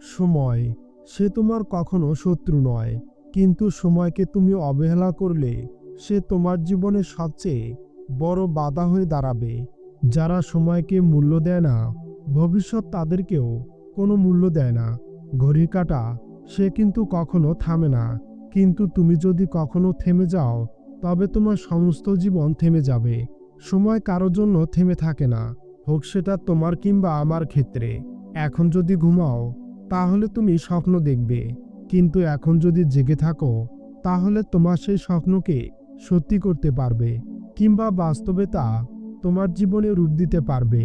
সময়, সে তোমার কখনো শত্রু নয়। কিন্তু সময়কে তুমি অবহেলা করলে, সে তোমার জীবনে সবচেয়ে বড় বাধা হয়ে দাঁড়াবে। যারা সময়কে মূল্য দেয় না, ভবিষ্যৎ তাদেরকেও কোনো মূল্য দেয় না। ঘড়ি কাটা, সে কিন্তু কখনো থামে না। কিন্তু তুমি যদি কখনো থেমে যাও, তবে তোমার সমস্ত জীবন থেমে যাবে। সময় কারও জন্য থেমে থাকে না, হোক সেটা তোমার কিংবা আমার ক্ষেত্রে। এখন যদি ঘুমাও তাহলে তুমি স্বপ্ন দেখবে। কিন্তু এখন যদি জেগে থাকো, তাহলে তোমার সেই স্বপ্নকে সত্যি করতে পারবে, কিংবা বাস্তবে তা তোমার জীবনে রূপ দিতে পারবে।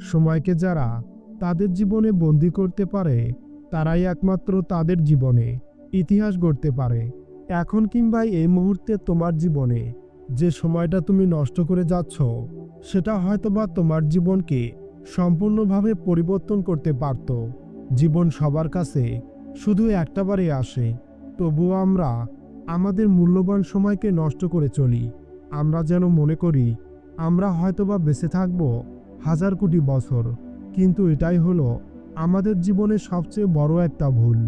সময়কে যারা তাদের জীবনে বন্দি করতে পারে, তারাই একমাত্র তাদের জীবনে ইতিহাস গড়তে পারে। এখন কিংবা এই মুহূর্তে তোমার জীবনে যে সময়টা তুমি নষ্ট করে যাচ্ছ, সেটা হয়তোবা তোমার জীবনকে সম্পূর্ণভাবে পরিবর্তন করতে পারত। জীবন সবার কাছে শুধু একটাবারে আসে, তবুও আমরা আমাদের মূল্যবান সময়কে নষ্ট করে চলি। আমরা যেন মনে করি, আমরা হয়তোবা বেঁচে থাকব হাজার কোটি বছর, কিন্তু এটাই হলো আমাদের জীবনের সবচেয়ে বড় একটা ভুল।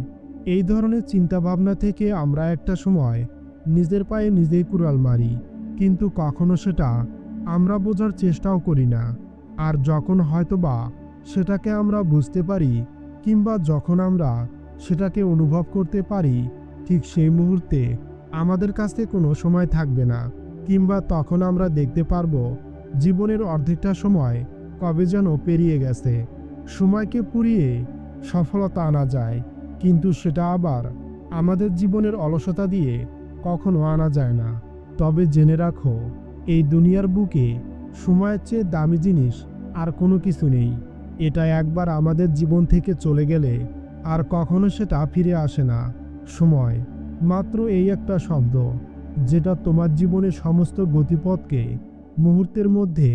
এই ধরনের চিন্তাভাবনা থেকে আমরা একটা সময় নিজের পায়ে নিজেই কুড়াল মারি, কিন্তু কখনো সেটা আমরা বোঝার চেষ্টাও করি না। আর যখন হয়তোবা সেটাকে আমরা বুঝতে পারি কিংবা যখন আমরা সেটাকে অনুভব করতে পারি, ঠিক সেই মুহূর্তে আমাদের কাছে কোনো সময় থাকবে না, কিংবা তখন আমরা দেখতে পারব জীবনের অর্ধেকটা সময় কবে যেন পেরিয়ে গেছে। সময়কে পুড়িয়ে সফলতা আনা যায়, কিন্তু সেটা আবার আমাদের জীবনের অলসতা দিয়ে কখনো আনা যায় না। তবে জেনে রাখো, এই দুনিয়ার বুকে সময়ের চেয়ে দামি জিনিস আর কোনো কিছু নেই। এটা একবার আমাদের জীবন থেকে চলে গেলে আর কখনো সেটা ফিরে আসে না। সময়, মাত্র এই একটা শব্দ, যেটা তোমার জীবনের সমস্ত গতিপথকে মুহূর্তের মধ্যে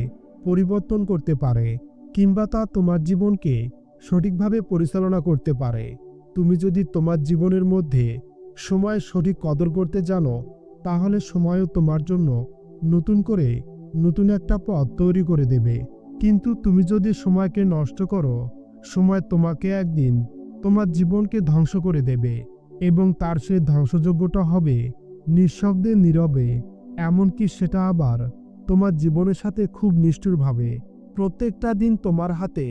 পরিবর্তন করতে পারে কিংবা তা তোমার জীবনকে সঠিকভাবে পরিচালনা করতে পারে। তুমি যদি তোমার জীবনের মধ্যে সময়ের সঠিক কদর করতে জানো, তাহলে সময়ও তোমার জন্য নতুন করে নতুন একটা পথ তৈরি করে দেবে। কিন্তু তুমি যদি সময়কে নষ্ট করো, সময় তোমাকে একদিন তোমার জীবনকে ধ্বংস করে দেবে এবং তার সে ধ্বংসযোগ্যটা হবে নিঃশব্দে, নীরবে, এমনকি সেটা আবার তোমার জীবনের সাথে খুব নিষ্ঠুরভাবে। প্রত্যেকটা দিন তোমার হাতে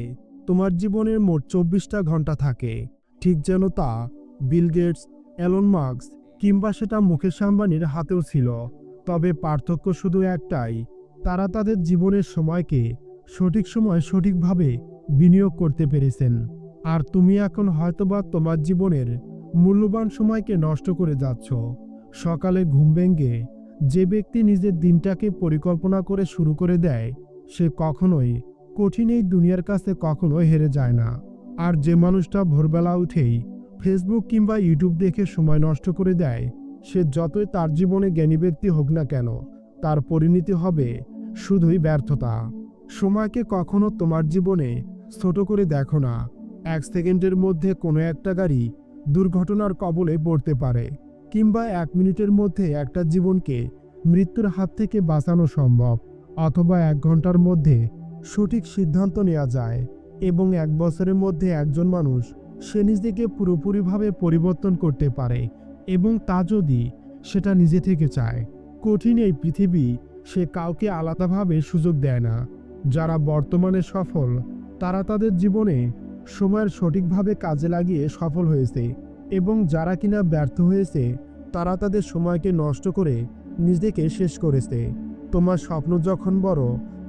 তোমার জীবনের মোট চব্বিশটা ঘণ্টা থাকে। ঠিক যেন তা বিল গেটস অ্যালন মার্কস কিংবা সেটা মুকেশ আম্বানির হাতেও ছিল। তবে পার্থক্য শুধু একটাই, তারা তাদের জীবনের সময়কে সঠিক সময় সঠিকভাবে বিনিয়োগ করতে পেরেছেন। আর তুমি এখন হয়তোবা তোমার জীবনের মূল্যবান সময়কে নষ্ট করে যাচ্ছ। সকালে ঘুম ভেঙ্গে যে ব্যক্তি নিজের দিনটাকে পরিকল্পনা করে শুরু করে দেয়, সে কখনোই কঠিন এই দুনিয়ার কাছে কখনো হেরে যায় না। আর যে মানুষটা ভোরবেলা উঠেই ফেসবুক কিংবা ইউটিউব দেখে সময় নষ্ট করে দেয়, সে যতই তার জীবনে জ্ঞানী ব্যক্তি হোক না কেন, তার পরিণতি হবে শুধুই ব্যর্থতা। সময়কে কখনো তোমার জীবনে ছোট করে দেখো না। এক সেকেন্ডের মধ্যে কোনো একটা গাড়ি দুর্ঘটনার কবলে পড়তে পারে, কিংবা এক মিনিটের মধ্যে একটা জীবনকে মৃত্যুর হাত থেকে বাঁচানো সম্ভব, অথবা এক ঘণ্টার মধ্যে সঠিক সিদ্ধান্ত নেওয়া যায়, এবং এক বছরের মধ্যে একজন মানুষ সে নিজেকে পুরোপুরিভাবে পরিবর্তন করতে পারে, এবং তা যদি সেটা নিজে থেকে চায়, কঠিন এই পৃথিবী সে কাউকে আলাদাভাবে সুযোগ দেয় না। যারা বর্তমানে সফল, তারা তাদের জীবনে সময়ের সঠিকভাবে কাজে লাগিয়ে সফল হয়েছে এবং যারা কিনা ব্যর্থ হয়েছে, তারা তাদের সময়কে নষ্ট করে নিজেকে শেষ করেছে। তোমার স্বপ্ন যখন বড়,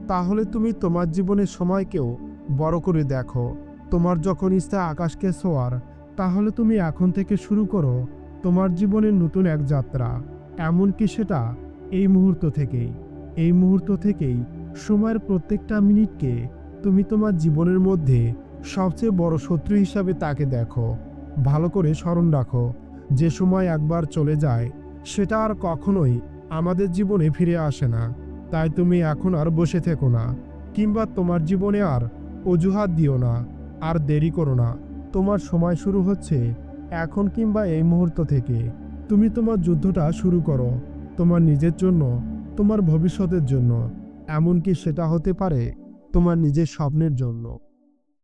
তাহলে তুমি তোমার জীবনের সময়কেও বড় করে দেখো। তোমার যখন ইচ্ছা আকাশকে ছোঁয়ার, তাহলে তুমি এখন থেকে শুরু করো তোমার জীবনের নতুন এক যাত্রা। এমনকি সেটা এই মুহূর্ত থেকেই, এই মুহূর্ত থেকেই সময়ের প্রত্যেকটা মিনিটকে তুমি তোমার জীবনের মধ্যে সবচেয়ে বড় শত্রু হিসাবে তাকে দেখো। ভালো করে স্মরণ রাখো, যে সময় একবার চলে যায়, সেটা আর কখনোই আমাদের জীবনে ফিরে আসে না। তাই তুমি এখন আর বসে থেকো না, কিংবা তোমার জীবনে আর অজুহাত দিও না, আর দেরি করো না। তোমার সময় শুরু হচ্ছে এখন কিংবা এই মুহূর্ত থেকে। তুমি তোমার যুদ্ধটা শুরু করো, তোমার নিজের জন্য, তোমার ভবিষ্যতের জন্য। এমনকি সেটা হতে পারে তোমার নিজের স্বপ্নের জন্য।